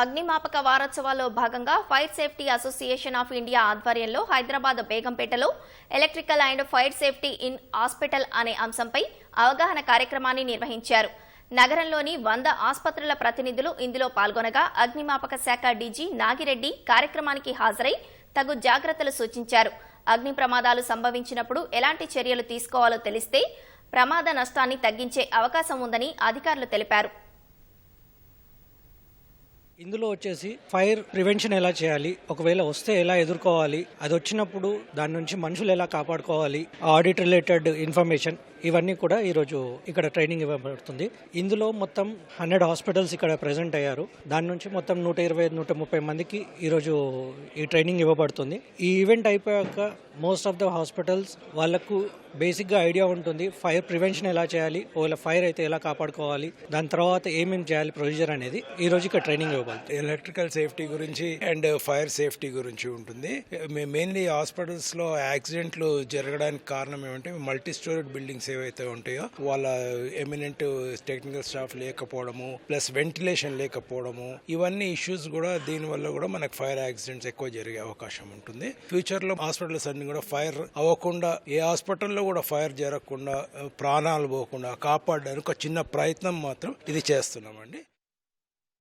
అగ్నిమాపక వారోత్సవాల్లో భాగంగా fire safety association of India ఆధ్వర్యంలో Hyderabad బేగంపేటలో electrical and fire safety in hospital అనే అంశంపై అవగాహన కార్యక్రమాన్ని నిర్వహించారు. నగరంలోని వంద ఆసుపత్రుల ప్రతినిధులు ఇందులో పాల్గొనగా అగ్నిమాపక శాఖ డీజీ నాగిరెడ్డి కార్యక్రమానికి హాజరై తగు జాగ్రత్తలు సూచించారు. అగ్ని ప్రమాదాలు సంభవించినప్పుడు ఎలాంటి చర్యలు తీసుకోవాలో తెలిస్తే ప్రమాద నష్టాన్ని తగ్గించే అవకాశం ఉందని అధికారులు తెలిపారు. ఇందులో వచ్చేసి ఫైర్ ప్రివెన్షన్ ఎలా చేయాలి? ఒకవేళ వస్తే ఎలా ఎదుర్కోవాలి? అది వచ్చినప్పుడు దాని నుంచి మనుషులు ఎలా కాపాడుకోవాలి? ఆడిట్ రిలేటెడ్ ఇన్ఫర్మేషన్ ఇవన్నీ కూడా ఈరోజు ఇక్కడ ట్రైనింగ్ ఇవ్వబడుతుంది. ఇందులో మొత్తం హండ్రెడ్ హాస్పిటల్స్ ఇక్కడ ప్రెసెంట్ అయ్యారు. దాని నుంచి మొత్తం నూట ఇరవై నూట ముప్పై మందికి ఈరోజు ఈ ట్రైనింగ్ ఇవ్వబడుతుంది. ఈ ఈవెంట్ అయిపోయాక మోస్ట్ ఆఫ్ ద హాస్పిటల్స్ వాళ్ళకు బేసిక్గా ఐడియా ఉంటుంది ఫైర్ ప్రివెన్షన్ ఎలా చేయాలి ఒకవేళ ఫైర్ అయితే ఎలా కాపాడుకోవాలి దాని తర్వాత ఏమేమి చేయాలి ప్రొసీజర్ అనేది ఈ రోజు ఇక్కడ ట్రైనింగ్ ఇవ్వాలి ఎలక్ట్రికల్ సేఫ్టీ గురించి అండ్ ఫైర్ సేఫ్టీ గురించి ఉంటుంది. మెయిన్లీ హాస్పిటల్స్లో యాక్సిడెంట్లు జరగడానికి కారణం ఏమంటే మల్టీ స్టోరీడ్ బిల్డింగ్స్ ఏవైతే ఉంటాయో వాళ్ళ ఎమినెంట్ టెక్నికల్ స్టాఫ్ లేకపోవడము ప్లస్ వెంటిలేషన్ లేకపోవడము ఇవన్నీ ఇష్యూస్ కూడా దీని వల్ల కూడా మనకు ఫైర్ యాక్సిడెంట్స్ ఎక్కువ జరిగే అవకాశం ఉంటుంది. ఫ్యూచర్లో హాస్పిటల్స్ అన్ని కూడా ఫైర్ అవ్వకుండా ఏ హాస్పిటల్లో కూడా ఫైర్ జరగకుండా ప్రాణాలు పోకుండా కాపాడడానికి ఒక చిన్న ప్రయత్నం మాత్రం ఇది చేస్తున్నామండి.